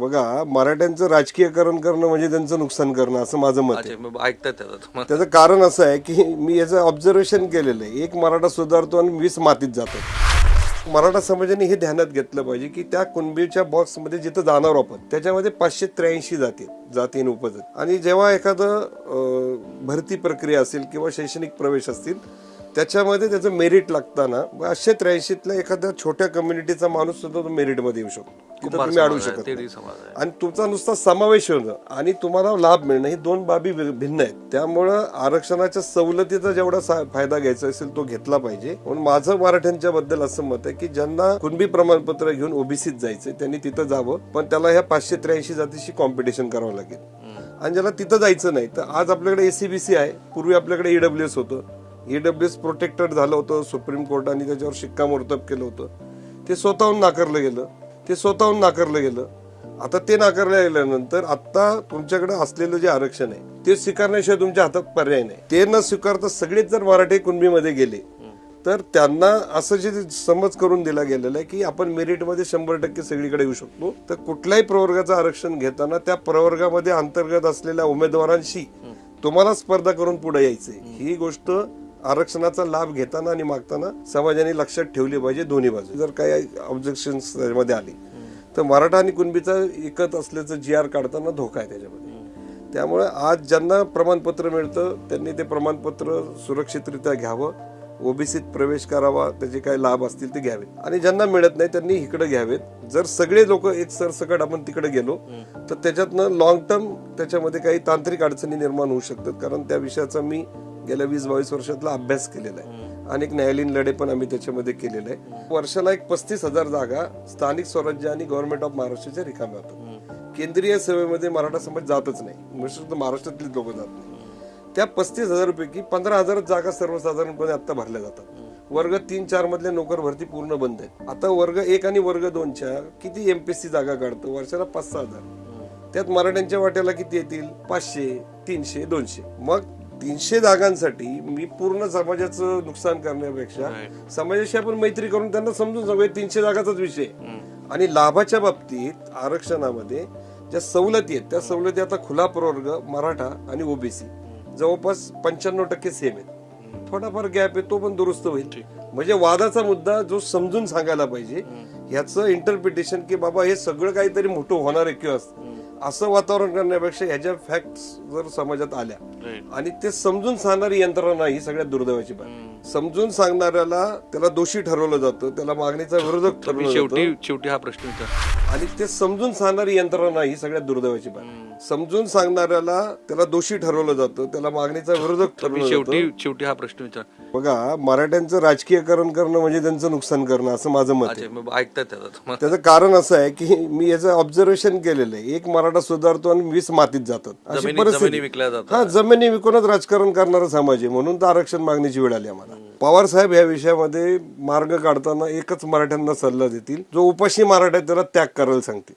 बघा मराठ्यांचं राजकीयकरण करणं म्हणजे त्यांचं नुकसान करणं असं माझं मत आहे. ऐकतात त्याचं कारण असं आहे की मी याचं ऑब्झर्वेशन केलेलं आहे. एक मराठा सुधारतो आणि वीस मातीत जातो. मराठा समाजाने हे ध्यानात घेतलं पाहिजे की त्या कुणबीच्या बॉक्समध्ये जिथं जाणार आपण त्याच्यामध्ये पाचशे त्र्याऐंशी जाती जाती आणि उपजाती. आणि जेव्हा एखादं भरती प्रक्रिया असेल किंवा शैक्षणिक प्रवेश असतील त्याच्यामध्ये त्याचं मेरिट लागताना पाचशे त्र्याऐंशीतल्या एखाद्या छोट्या कम्युनिटीचा माणूस सुद्धा तो मेरिटमध्ये येऊ शकतो. तुम्ही आहे, शकत आणि तुमचा नुसता समावेश होणं आणि तुम्हाला लाभ मिळणं ही दोन बाबी भिन्न आहेत. त्यामुळं आरक्षणाच्या सवलतीचा जेवढा फायदा घ्यायचा असेल तो घेतला पाहिजे. म्हणून माझं मराठ्यांच्या बद्दल असं मत आहे की ज्यांना कुणबी प्रमाणपत्र घेऊन ओबीसीत जायचंय त्यांनी तिथं जावं. पण त्याला ह्या पाचशे त्र्याऐंशी जातीशी कॉम्पिटिशन करावं लागेल. आणि ज्याला तिथं जायचं नाही तर आज आपल्याकडे एसीबीसी आहे पूर्वी आपल्याकडे ईडब्ल्यूएस होतं. ईडब्ल्यूएस प्रोटेक्टेड झालं होतं सुप्रीम कोर्टाने त्याच्यावर शिक्कामोर्तब केलं होतं. ते स्वतःहून नाकारलं गेलं. ते स्वतःहून नाकारलं गेलं. आता ते नाकारलं गेल्यानंतर आता तुमच्याकडे असलेलं जे आरक्षण आहे ते स्वीकारण्याशिवाय तुमच्या हातात पर्याय नाही. ते न स्वीकारता सगळेच जर मराठी कुणबीमध्ये गेले तर त्यांना असं जे समज करून दिला गेलेला आहे की आपण मेरिटमध्ये शंभर टक्के सगळीकडे येऊ शकतो. तर कुठल्याही प्रवर्गाचं आरक्षण घेताना त्या प्रवर्गामध्ये अंतर्गत असलेल्या उमेदवारांशी तुम्हाला स्पर्धा करून पुढे यायचंय. ही गोष्ट आरक्षणाचा लाभ घेताना आणि मागताना समाजाने लक्षात ठेवली पाहिजे दोन्ही बाजू. जर काही ऑब्जेक्शनमध्ये आली तर मराठा आणि कुणबीचा एकत असल्याचं जी आर काढताना धोका आहे त्याच्यामध्ये. त्यामुळे आज ज्यांना प्रमाणपत्र मिळतं त्यांनी ते प्रमाणपत्र सुरक्षितरित्या घ्यावं ओबीसीत प्रवेश करावा त्याचे काही लाभ असतील ते घ्यावेत. आणि ज्यांना मिळत नाही त्यांनी इकडे घ्यावेत. जर सगळे लोक एक सरसकट आपण तिकडे गेलो तर त्याच्यातनं लॉंग टर्म त्याच्यामध्ये काही तांत्रिक अडचणी निर्माण होऊ शकतात. कारण त्या विषयाचा मी गेल्या वीस बावीस वर्षातला अभ्यास केलेला आहे. अनेक न्यायालयीन लढे पण आम्ही त्याच्यामध्ये केलेले आहे. वर्षाला एक पस्तीस हजार जागा स्थानिक स्वराज्य आणि गव्हर्नमेंट ऑफ महाराष्ट्राच्या रिकाम्या होतात. केंद्रीय सेवेमध्ये मराठा समाज जातच नाही. विशेषतः महाराष्ट्रातली लोक जात नाही. त्या पस्तीस हजार पैकी पंधरा हजार जागा सर्वसाधारणपणे आता भरल्या जातात. वर्ग तीन चार मधल्या नोकर भरती पूर्ण बंद आहे आता वर्ग एक आणि वर्ग दोनच्या किती एमपीएससी जागा काढतो? वर्षाला पाच सहा हजार. त्यात मराठ्यांच्या वाट्याला किती येतील? पाचशे तीनशे दोनशे. मग तीनशे जागांसाठी मी पूर्ण समाजाचं नुकसान करण्यापेक्षा समाजाशी आपण मैत्री करून त्यांना समजून सांगूया तीनशे जागाचाच विषय. आणि लाभाच्या बाबतीत आरक्षणामध्ये ज्या सवलती आहेत त्या सवलती आता खुला प्रवर्ग मराठा आणि ओबीसी. जवळपास पंच्याण्णव टक्के सेम आहेत. थोडाफार गॅप आहे तो पण दुरुस्त होईल. म्हणजे वादाचा मुद्दा जो समजून सांगायला पाहिजे ह्याचं इंटरप्रिटेशन की बाबा हे सगळं काहीतरी मोठं होणार आहे किंवा असं वातावरण करण्यापेक्षा ह्याच्या फॅक्ट जर समाजात आल्या. आणि ते समजून सांगणारी यंत्रणा ही सगळ्यात दुर्दैवाची बाब. समजून सांगणाऱ्याला त्याला दोषी ठरवलं जातं त्याला मागणीचा विरोधक ठरवलं शेवटी हा प्रश्न आणि ते समजून सांगणारी यंत्रणा ही सगळ्यात दुर्दैवाची बाब. समजून सांगणाऱ्याला त्याला दोषी ठरवलं जातं त्याला मागणीचा विरोधक ठरवलं शेवटी शेवटी हा प्रश्न विचार बघा मराठ्यांचं राजकीयकरण करणं म्हणजे त्यांचं नुकसान करणं असं माझं मत आहे. ऐकतात त्याचं कारण असं आहे की मी याचं ऑब्झर्वेशन केलेलं आहे. एक मराठा सुधारतो आणि वीस मातीत जातात. अशी जमिनी परिस्थिती. जमिनी विकल्या जातात. हा जमिनी विकूनच राजकारण करणारा समाज आहे म्हणून तर आरक्षण मागणीची वेळ आली आम्हाला. पवार साहेब या विषयामध्ये मार्ग काढताना एकच मराठ्यांना सल्ला देतील. जो उपाशी मराठा आहे त्याला त्याग करायला सांगतील.